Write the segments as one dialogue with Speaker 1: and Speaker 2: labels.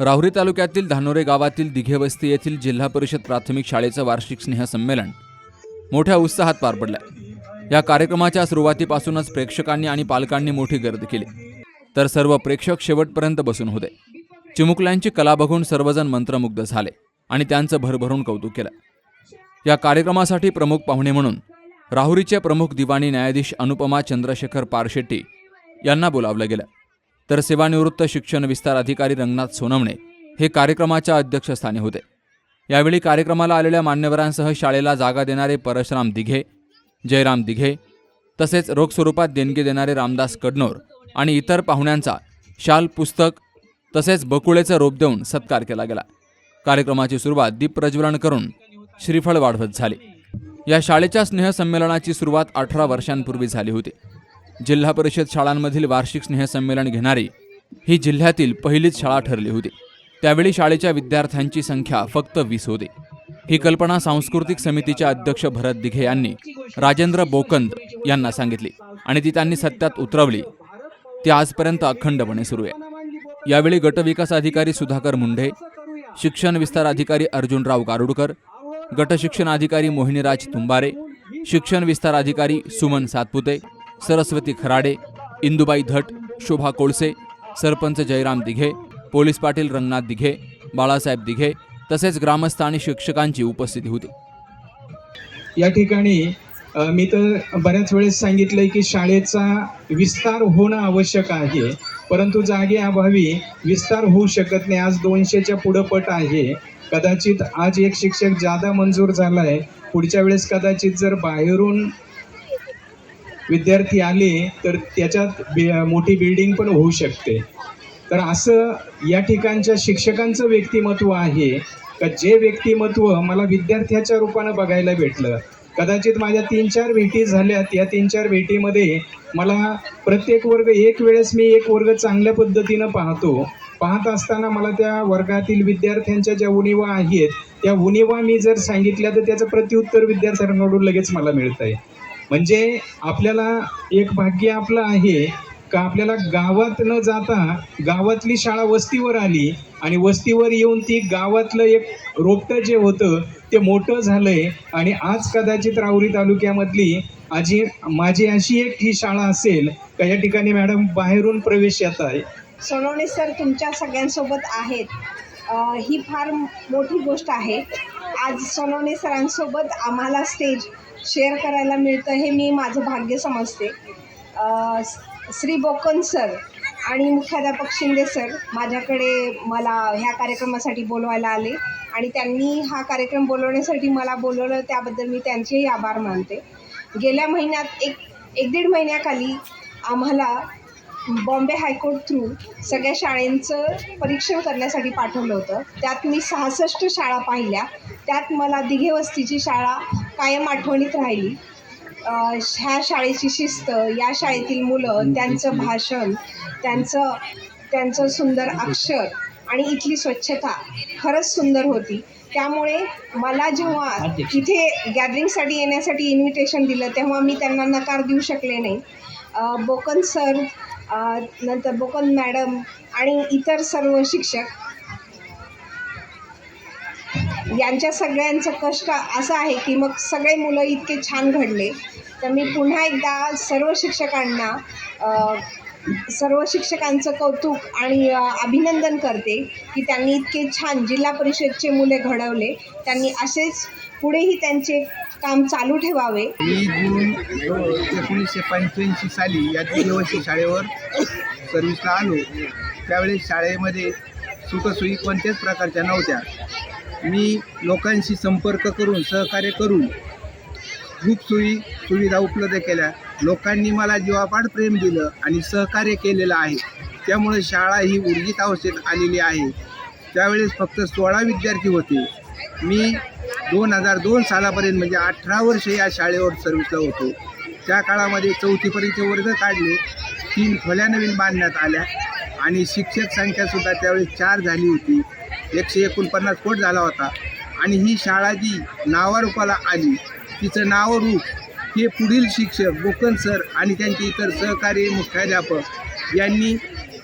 Speaker 1: राहुरी तालुक्यातील धानोरे गावातील दिघेवस्ती येथील जिल्हा परिषद प्राथमिक शाळेचं वार्षिक स्नेहसंमेलन मोठ्या उत्साहात पार पडलं या कार्यक्रमाच्या सुरुवातीपासूनच प्रेक्षकांनी आणि पालकांनी मोठी गर्दी केली. तर सर्व प्रेक्षक शेवटपर्यंत बसून होते. चिमुकल्यांची कला बघून सर्वजण मंत्रमुग्ध झाले आणि त्यांचं भरभरून कौतुक केलं. या कार्यक्रमासाठी प्रमुख पाहुणे म्हणून राहुरीचे प्रमुख दिवाणी न्यायाधीश अनुपमा चंद्रशेखर पारशेट्टी यांना बोलावलं गेलं. तर सेवानिवृत्त शिक्षण विस्तार अधिकारी रंगनाथ सोनवणे हे कार्यक्रमाच्या अध्यक्षस्थानी होते. यावेळी कार्यक्रमाला आलेल्या मान्यवरांसह शाळेला जागा देणारे परशराम दिघे जयराम दिघे तसेच रोख स्वरूपात देणगी देणारे रामदास कडनोर आणि इतर पाहुण्यांचा शाल पुस्तक तसेच बकुळेचं रोप देऊन सत्कार केला गेला. कार्यक्रमाची सुरुवात दीप प्रज्वलन करून श्रीफळ वाढवत झाली. या शाळेच्या स्नेहसंमेलनाची सुरुवात अठरा वर्षांपूर्वी झाली होती. जिल्हा परिषद शाळांमधील वार्षिक स्नेहसंमेलन घेणारी ही जिल्ह्यातील पहिलीच शाळा ठरली होती. त्यावेळी शाळेच्या विद्यार्थ्यांची संख्या फक्त वीस होती. ही कल्पना सांस्कृतिक समितीच्या अध्यक्ष भरत दिघे यांनी राजेंद्र बोकंद यांना सांगितली आणि ती त्यांनी सत्यात उतरवली. ती आजपर्यंत अखंडपणे सुरू आहे. यावेळी गटविकास अधिकारी सुधाकर मुंढे शिक्षण विस्तार अधिकारी अर्जुनराव गारुडकर गटशिक्षण अधिकारी मोहिनीराज तुंबारे शिक्षण विस्तार अधिकारी सुमन सातपुते सरस्वती खराडे इंदुबाई धट शोभा कोळसे सरपंच जयराम दिघे पोलीस पाटील रंगनाथ दिघे बाळासाहेब दिघे तसेच ग्रामस्थ आणि शिक्षकांची उपस्थिती होती.
Speaker 2: या ठिकाणी मी तर बऱ्याच वेळेस सांगितलंय की शाळेचा विस्तार होणं आवश्यक आहे परंतु जागे अभावी विस्तार होऊ शकत नाही. आज दोनशेच्या पुढं पट आहे. कदाचित आज एक शिक्षक जादा मंजूर झालाय. पुढच्या वेळेस कदाचित जर बाहेरून विद्यार्थी आले तर त्याच्यात बि- मोठी बिल्डिंग पण होऊ शकते. तर असं या ठिकाणच्या शिक्षकांचं व्यक्तिमत्व आहे का जे व्यक्तिमत्व मला विद्यार्थ्याच्या रूपानं बघायला भेटलं. कदाचित माझ्या तीन चार भेटी झाल्यात या तीन चार भेटीमध्ये मला प्रत्येक वर्ग एक वेळेस मी एक वर्ग चांगल्या पद्धतीनं पाहतो. पाहत असताना मला त्या वर्गातील विद्यार्थ्यांच्या ज्या उणीवा आहेत त्या उणीवा मी जर सांगितल्या तर त्याचं प्रत्युत्तर विद्यार्थ्यांकडून लगेच मला मिळत आहे म्हणजे आपल्याला एक भाग्य आपलं आहे का आपल्याला गावात न जाता गावातली शाळा वस्तीवर आली आणि वस्तीवर येऊन ती गावातलं एक रोपटं जे होतं ते मोठं झालंय आणि आज कदाचित राहुरी तालुक्यामधली आजी माझी अशी एक ही शाळा असेल का या ठिकाणी मॅडम बाहेरून प्रवेश येत आहे?
Speaker 3: सोनवणे सर तुमच्या सगळ्यांसोबत आहेत. ही फार मोठी गोष्ट आहे. आज सोनवणे सरांसोबत आम्हाला स्टेज शेअर करायला मिळतं हे मी माझं भाग्य समजते. श्री बोकन सर आणि मुख्याध्यापक शिंदे सर माझ्याकडे मला ह्या कार्यक्रमासाठी बोलवायला आले आणि त्यांनी हा कार्यक्रम बोलवण्यासाठी मला बोलवलं त्याबद्दल मी त्यांचेही आभार मानते. गेल्या महिन्यात एक एक दीड महिन्याखाली आम्हाला बॉम्बे हायकोर्ट थ्रू सगळ्या शाळेंचं परीक्षण करण्यासाठी पाठवलं होतं. त्यात मी सहासष्ट शाळा पाहिल्या. त्यात मला दिघे वस्तीची शाळा कायम आठवणीत राहिली. ह्या शाळेची शिस्त या शाळेतील मुलं त्यांचं भाषण त्यांचं त्यांचं सुंदर अक्षर आणि इथली स्वच्छता खरंच सुंदर होती. त्यामुळे मला जेव्हा इथे गॅदरिंगसाठी येण्यासाठी इन्व्हिटेशन दिलं तेव्हा मी त्यांना नकार देऊ शकले नाही. बोकन सर नंतर बोकन मॅडम आणि इतर सर्व शिक्षक. यांच्या सगळ्यांचं कष्ट असं आहे की मग सगळे मुलं इतके छान घडले. तर मी पुन्हा एकदा सर्व शिक्षकांना सर्व शिक्षकांचं कौतुक आणि अभिनंदन करते की त्यांनी इतके छान जिल्हा परिषदचे मुले घडवले. त्यांनी असेच पुढेही त्यांचे काम चालू ठेवावे.
Speaker 4: मी जून एकोणीसशे पंच्याऐंशी साली या दिवशी शाळेवर सर्व्हिसला आलो. त्यावेळेस शाळेमध्ये सुखसोयी कोणत्याच प्रकारच्या नव्हत्या. मी लोकांशी संपर्क करून सहकार्य करून खूप सोयी सुविधा उपलब्ध केल्या. लोकांनी मला जीवापाड प्रेम दिलं आणि सहकार्य केलेलं आहे. त्यामुळे शाळा ही उर्जित अवस्थेत आलेली आहे. त्यावेळेस फक्त सोळा विद्यार्थी होते. मी दोन हजार दोन सालापर्यंत म्हणजे अठरा वर्ष या शाळेवर सर्व्हिसला होतो. त्या काळामध्ये चौथीपर्यंतचे वर्ग काढले तीन खोल्या नवीन बांधण्यात आल्या आणि शिक्षक संख्यासुद्धा त्यावेळेस चार झाली होती. एकशे एकोणपन्नास कोट झाला होता. आणि ही शाळा जी नावारूपाला आली तिचं नावरूप हे पुढील शिक्षक गोकन सर आणि त्यांचे इतर सहकारी मुख्याध्यापक यांनी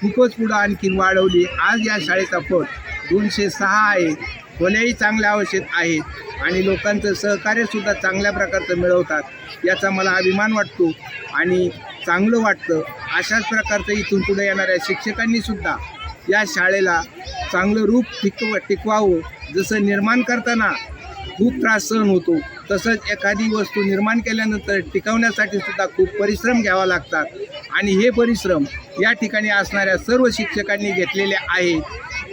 Speaker 4: खूपच पुढं आणखीन वाढवली. आज या शाळेचा पट दोनशे सहा आहे. खोल्याही चांगल्या आवश्यक आहेत आणि लोकांचं सहकार्यसुद्धा चांगल्या प्रकारचं मिळवतात याचा मला अभिमान वाटतो आणि चांगलं वाटतं. अशाच प्रकारचं इथून पुढे येणाऱ्या शिक्षकांनीसुद्धा या शाळेला चांगलं रूप टिकव टिकवावं. जसं निर्माण करताना खूप त्रास सहन होतो तसंच एखादी वस्तू निर्माण केल्यानंतर टिकवण्यासाठी सुद्धा खूप परिश्रम घ्यावा लागतात. आणि हे परिश्रम या ठिकाणी असणाऱ्या सर्व शिक्षकांनी घेतलेले आहे.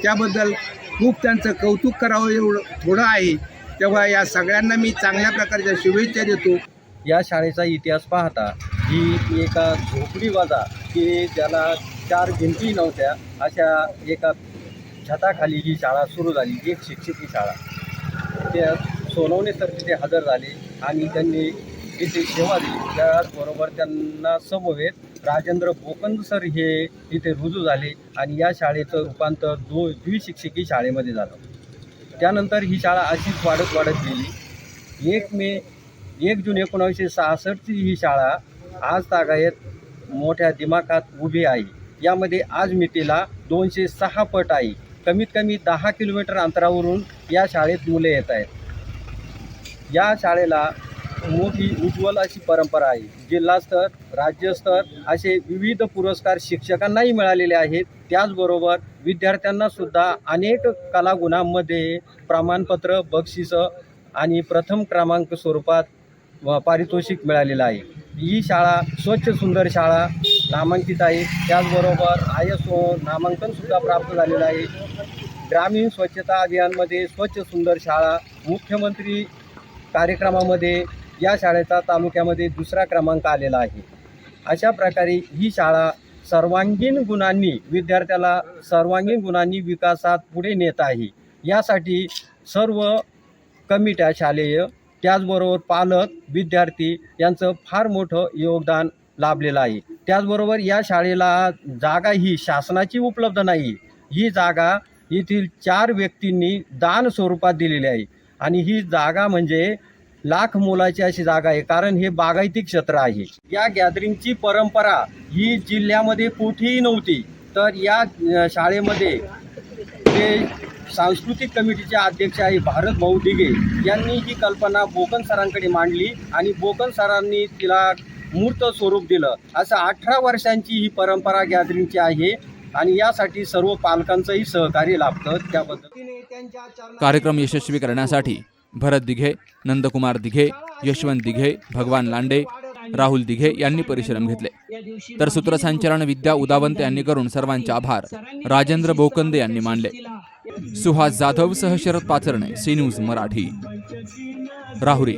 Speaker 4: त्याबद्दल खूप त्यांचं कौतुक करावं एवढं थोडं आहे. तेव्हा या सगळ्यांना मी चांगल्या प्रकारच्या शुभेच्छा देतो.
Speaker 5: या शाळेचा इतिहास पाहता ही एका झोपडीवाजा की ज्याला चार भिंती नव्हत्या अशा एका छताखाली ही शाळा सुरू झाली. एक शिक्षकी शाळा. त्या सोनवणे सर तिथे हजर झाले आणि त्यांनी इथे सेवा दिली. त्याचबरोबर त्यांना समवेत राजेंद्र बोकंद सर हे इथे रुजू झाले आणि या शाळेचं रूपांतर दो द्विशिक्षकी शाळेमध्ये झालं. त्यानंतर ही शाळा अशीच वाढत वाढत गेली. एक मे एक जून एकोणावीसशे सहासष्टची ही शाळा आज तागायत मोठ्या दिमाखात उभी आहे. यामध्ये आज मितीला दोनशे सहा पट आहे. कमीत कमी दहा किलोमीटर अंतरावरून या शाळेत मुले येत आहेत. या शाळेला मोठी उज्ज्वल अशी परंपरा आहे. जिल्हास्तर राज्यस्तर असे विविध पुरस्कार शिक्षकांनाही मिळालेले आहेत. त्याचबरोबर विद्यार्थ्यांना सुद्धा अनेक कलागुणांमध्ये प्रमाणपत्र बक्षिसं आणि प्रथम क्रमांक स्वरूपात व पारितोषिक मिळालेलं आहे. ही शाळा स्वच्छ सुंदर शाळा नामांकित आहे. त्याचबरोबर आय एस ओ नामांकनसुद्धा प्राप्त झालेलं आहे. ग्रामीण स्वच्छता अभियानमध्ये स्वच्छ सुंदर शाळा मुख्यमंत्री कार्यक्रमामध्ये या शाळेचा तालुक्यामध्ये दुसरा क्रमांक आलेला आहे. अशा प्रकारे ही शाळा सर्वांगीण गुणांनी विद्यार्थ्याला सर्वांगीण गुणांनी विकासात पुढे नेत आहे. यासाठी सर्व कमिट्या शालेय त्याचबरोबर पालक विद्यार्थी यांचं फार मोठं योगदान लाभलेलं आहे. त्याचबरोबर या शाळेला जागा ही शासनाची उपलब्ध नाही. ही जागा येथील चार व्यक्तींनी दान स्वरूपात दिलेली आहे. आणि ही जागा म्हणजे लाख मोलाची अशी जागा आहे कारण हे बागायती क्षेत्र आहे. या गॅदरिंगची परंपरा ही जिल्ह्यामध्ये कुठेही नव्हती. तर या शाळेमध्ये जे सांस्कृतिक कमिटीचे अध्यक्ष आहे भारत भाऊ दिघे यांनी ही कल्पना बोकन सरांकडे मांडली आणि बोकन सरांनी तिला मूर्त स्वरूप दिलं. असं अठरा वर्षांची ही परंपरा गॅदरिंगची आहे आणि यासाठी सर्व पालकांचंही सहकार्य लाभतं त्याबद्दल.
Speaker 1: कार्यक्रम यशस्वी करण्यासाठी भरत दिघे नंदकुमार दिघे यशवंत दिघे भगवान लांडे राहुल दिघे यांनी परिश्रम घेतले. तर सूत्रसंचालन विद्या उदावंत यांनी करून सर्वांचे आभार. राजेंद्र बोकंदे यांनी मानले. सुहास जाधव सह शरद पाचरणे सी न्यूज मराठी. राहुरी.